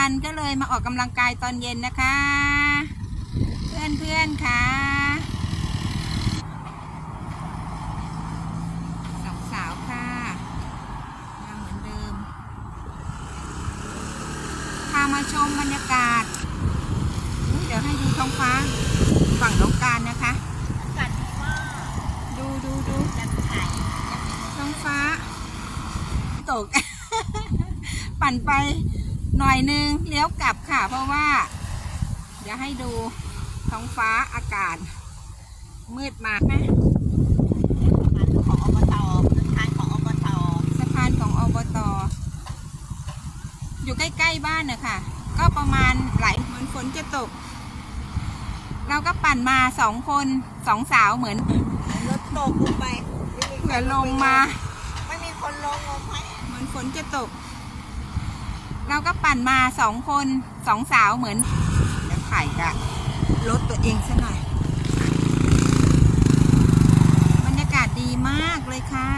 ตื่นไม่ทันก็เลยมาออกกำลังกายตอนเย็นนะคะ เพื่อนเพื่อนๆค่ะสองสาวค่ะมาเหมือนเดิม พามาชมบรรยากาศอุ๊ยเดี๋ยวให้ดูท้องฟ้าฝั่งน้องการนะคะกัดว่าดูดูดูจันไข่ท้องฟ้า ตก ปั่นไป หน่อยนึงเลี้ยวกลับค่ะ เพราะว่า เดี๋ยวให้ดูท้องฟ้าอากาศ มืดมากนะมันของอบตทานของอบตสะพานของอบต อยู่ใกล้ๆบ้านนะคะก็ประมาณไหลเหมือนฝนจะตก เราก็ปั่นมาสองคนสองสาวเหมือนรถตกลงไปไม่มีเผื่อลงมา ไม่มีคนลงลงไหมเหมือนฝนจะตก เราก็ปั่นมาสองคนสองสาวเหมือนเดี๋ยวไข่กะรถตัวเองซะหน่อยบรรยากาศดีมากเลยค่ะ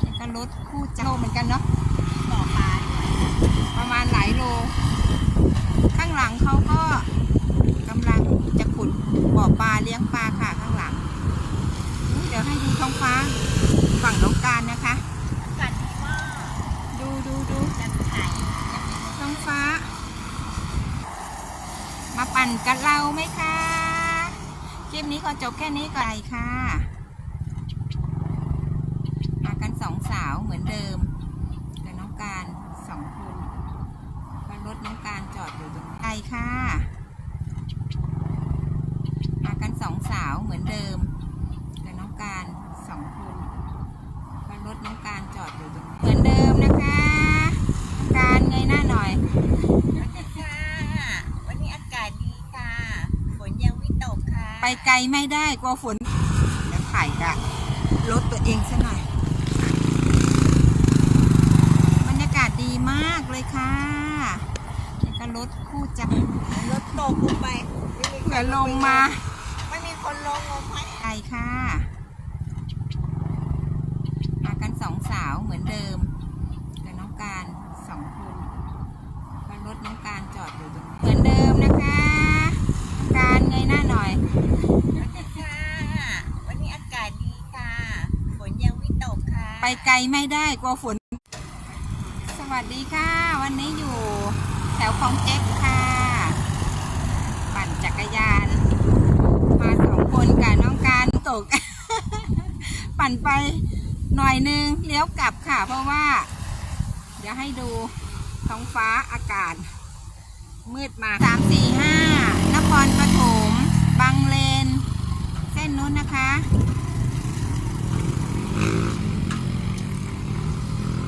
แล้วก็รถคู่ใจโลเหมือนกันเนาะต่อปลาประมาณหลายโล ข้างหลังเขาก็กำลังจะขุดบ่อปลาเลี้ยงปลาค่ะข้างหลัง เดี๋ยวให้ดูท้องฟ้าฝั่งน้องการนะคะ ดูดูนไข่ท้องฟ้า มาปั่นกันเราไหมคะคลิปนี้ขอจบแค่นี้ก่อนค่ะ มากันสองสาวเหมือนเดิมกับน้องการสองคนก็รถน้องการจอดอยู่ตรงนี้ไปค่ะ มากันสองสาวเหมือนเดิมกับน้องการสองคนก็รถน้องการจอดอยู่ตรงนี้เหมือนเดิมนะคะ การเงยหน้าหน่อย ค่ะวันนี้อากาศดีค่ะ ฝนยังไม่ตกค่ะ ไปไกลไม่ได้กลัวฝนเดี๋ยวไข่กะรถตัวเองซะหน่อยบรรยากาศดีมากเลยค่ะแล้วก็รถคู่ใจรถตกลงไปไม่มีคนเผื่อลงมา ไม่มีคนลงลงไหมไกลค่ะ มากันสองสาวเหมือนเดิมกับน้องการสองคนก็รถน้องการจอดอยู่ตรงนี้เหมือนเดิมนะคะ การเงย หน้าหน่อยค่ะวันนี้อากาศดีค่ะ ฝนยังไม่ตกค่ะ ไปไกลไม่ได้กลัวฝน สวัสดีค่ะ วันนี้อยู่แถวคลองเจ๊กค่ะ ปั่นจักรยาน มาสองคนกับน้องการตก ปั่นไปหน่อยนึงเลี้ยวกลับค่ะ เพราะว่า เดี๋ยวให้ดูท้องฟ้าอากาศ มืดมาสามสี่ห้านครปฐม บางเลน เส้นนู้นนะคะ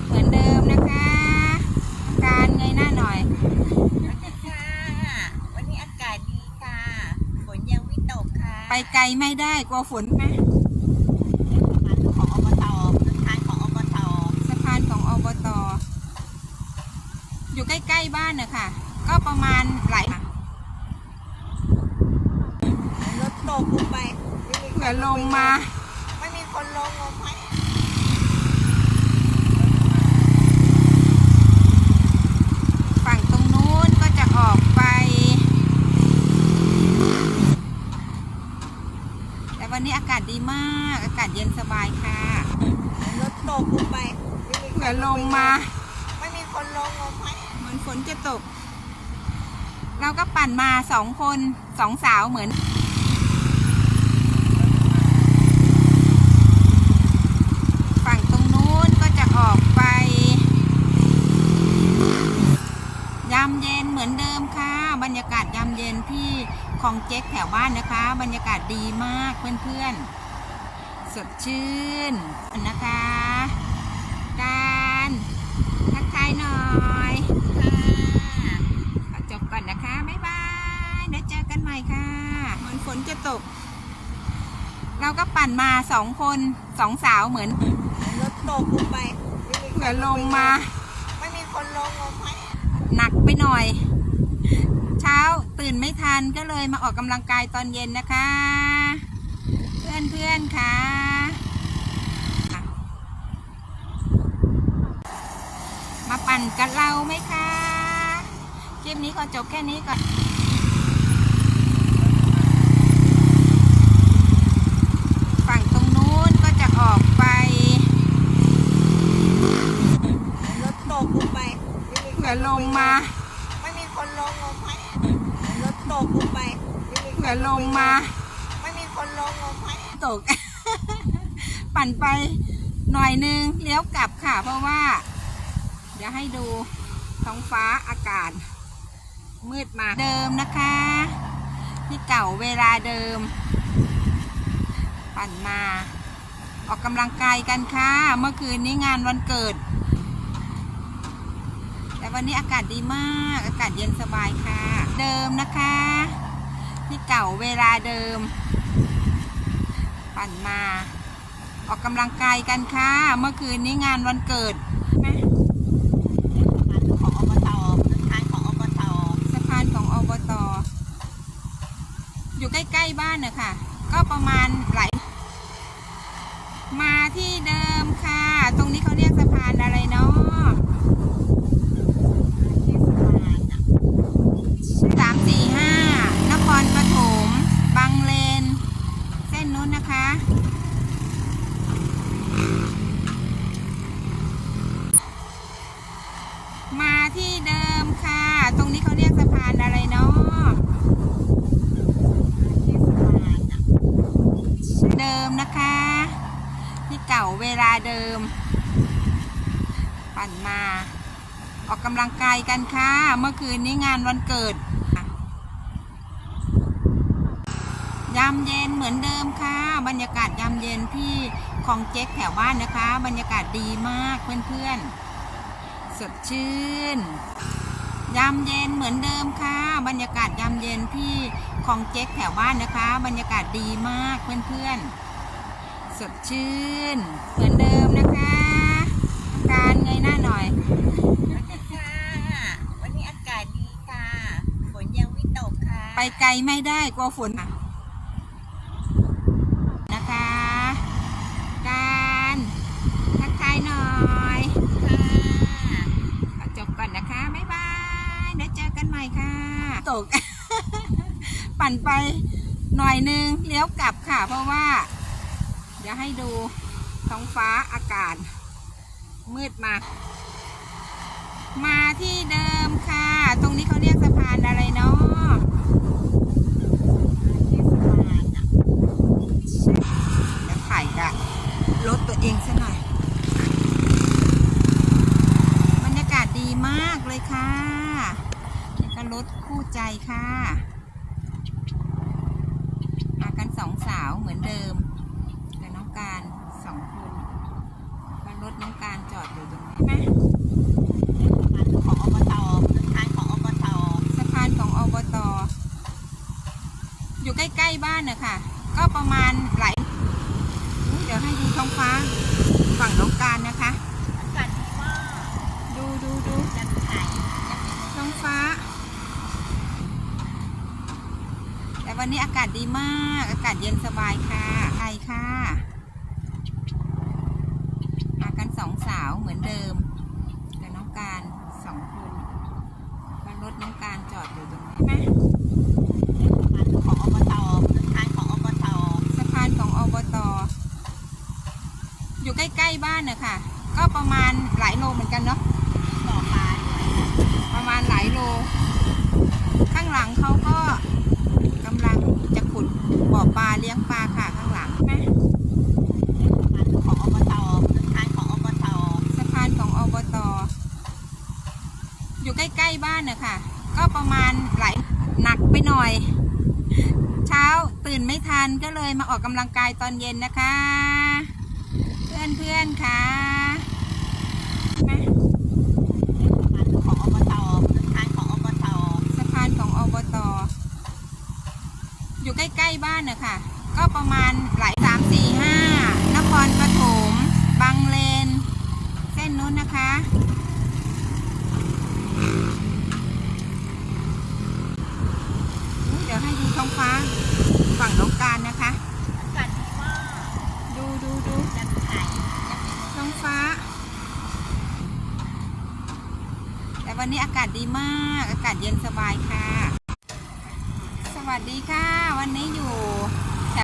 เหมือนเดิมนะคะ การเงยหน้าหน่อยค่ะวันนี้อากาศดีค่ะ ฝนยังไม่ตกค่ะ ไปไกลไม่ได้กลัวฝนนะมันของอบตทานของอบตสะพานของอบตอยู่ใกล้ ๆ บ้านนะคะก็ประมาณหลาย รถตกลงไปไม่มีคน เผื่อลงมา ไม่มีคนลงลงไหมฝั่งตรงนู้นก็จะออกไป แต่วันนี้อากาศดีมาก อากาศเย็นสบายค่ะ รถตกลงไปไม่มีคนเผื่อลงมา ไม่มีคนลงลงไหมเหมือนฝนจะตก เราก็ปั่นมาสองคนสองสาวเหมือน ฝั่งตรงนู้นก็จะออกไป ยา มเย็นเหมือนเดิมค่ะ บรรยากาศยามเย็นที่คลองเจ๊กแถวบ้านนะคะ บรรยากาศดีมากเพื่อนๆ สดชื่นนะคะการทักทายหน่อยค่ะขอจบก่อนนะคะ บ๊ายบายเดี๋ยวเจอกันใหม่ค่ะเหมือนฝนจะตก เราก็ปั่นมาสองคนสองสาวเหมือนรถตกลงไปไม่มีคนเผื่อลงมา ไม่มีคนลงลงไหนักไปหน่อย เช้าตื่นไม่ทันก็เลยมาออกกำลังกายตอนเย็นนะคะ เพื่อนเพื่อนค่ะมาปั่นกันเราไหมคะคลิปนี้ก็จบแค่นี้ก่อน ฝั่งตรงนู้นก็จะออกไป รถตกลงไปไม่มีใคร เผื่อ ลงมา ไม่มีคนลงลงไหมรถตกลงไปไม่มีใครเผื่อลงมา ไม่มีคนลงลงไหมตก ปั่นไปหน่อยนึงเลี้ยวกลับค่ะ เพราะว่า เดี๋ยวให้ดูท้องฟ้าอากาศ มืดมาเดิมนะคะ ที่เก่าเวลาเดิม ปั่นมา ออกกำลังกายกันค่ะ เมื่อคืนนี้งานวันเกิด แต่วันนี้อากาศดีมาก อากาศเย็นสบายค่ะ เดิมนะคะ ที่เก่าเวลาเดิม ปั่นมา ออกกำลังกายกันค่ะ เมื่อคืนนี้งานวันเกิดไหมของอบตทางของอบตสะพานของอบตอยู่ใกล้ๆบ้านนะคะก็ประมาณหลายมาที่เดิมค่ะ ตรงนี้เขาเรียกสะพานอะไรเนาะ เทศบาลอะ สามสี่ห้านครปฐมบางเลน เส้นนู้นนะคะ มาที่เดิมค่ะ ตรงนี้เขาเรียกสะพานอะไรเนาะ เทศบาลอะ เดิมนะคะ ที่เก่าเว ลาเดิม ปั่นมา ออกกำลังกายกันค่ะ เมื่อคืนนี้งานวันเกิดยามเย็นเหมือนเดิมค่ะ บรรยากาศยามเย็นที่คลองเจ๊กแถวบ้านนะคะ บรรยากาศดีมากเพื่อนๆ สดชื่น ยามเย็นเหมือนเดิมค่ะ บรรยากาศยามเย็นที่คลองเจ๊กแถวบ้านนะคะ บรรยากาศดีมากเพื่อนๆ สดชื่น เหมือนเดิมนะคะอาการเงยหน้าหน่อยค่ะวันนี้อากาศดีค่ะ ฝนยังไม่ตกค่ะ ไปไกลไม่ได้กลัวฝนอะนะคะการทักทายหน่อยขอจบก่อนนะคะบ๊ายบายเดี๋ยวเจอกันใหม่ค่ะตก ปั่นไปหน่อยนึงเลี้ยวกลับค่ะ เพราะว่า เดี๋ยวให้ดูท้องฟ้าอากาศ มืดมา มาที่เดิมค่ะ ตรงนี้เขาเรียกสะพานอะไรเนาะ เทศบาลอะ เดี๋ยวถ่ายกับรถตัวเองซะหน่อย บรรยากาศดีมากเลยค่ะนี่ก็รถคู่ใจค่ะ มากันสองสาวเหมือนเดิมกับน้องการสองคนแล้วรถ น้องการจอดอยู่ตรงนี้ไหมของอบตทางของอบตสะพานของอบต อยู่ใกล้ๆบ้านนะคะก็ประมาณหลายอุ๊ยเดี๋ยวให้ดูท้องฟ้าฝั่งน้องการนะคะอากาศดีมากดูดูดูยังถ่ายท้องฟ้า แต่วันนี้อากาศดีมาก อากาศเย็นสบายค่ะใช่ค่ะ มากันสองสาว เหมือนเดิมกับน้องการสองคนแล้วรถน้องการจอดอยู่ตรงนี้ไหมของอบตทางของอบตสะพานของอบต อยู่ใกล้ๆบ้านนะคะก็ประมาณหลายโลเหมือนกันเนาะบ่อปลาประมาณหลายโล ข้างหลังเขาก็กำลังจะขุดบ่อปลาเลี้ยงปลาค่ะข้างหลังไหม ของอบตทางของอบต สะพานของอบต อยู่ใก ล้ๆบ้านนะคะก็ประมาณหลายหนักไปหน่อย เช้าตื่นไม่ทันก็เลยมาออกกำลังกายตอนเย็นนะคะ เพื่อนๆค่ะไหมของอบตทางของอบตสะพานของอบตอยู่ใกล้ๆบ้านนะคะก็ประมาณหลายสามสี่ห้านครปฐมบางเลน เส้นนู้นนะคะ อุ๊ยเดี๋ยว ให้ดูท้องฟ้าฝั่งน้องการนะคะอากาศดีมากดูดูดูยังถ่ายท้องฟ้า แต่วันนี้อากาศดีมาก อากาศเย็นสบายค่ะ สวัสดีค่ะ วันนี้อยู่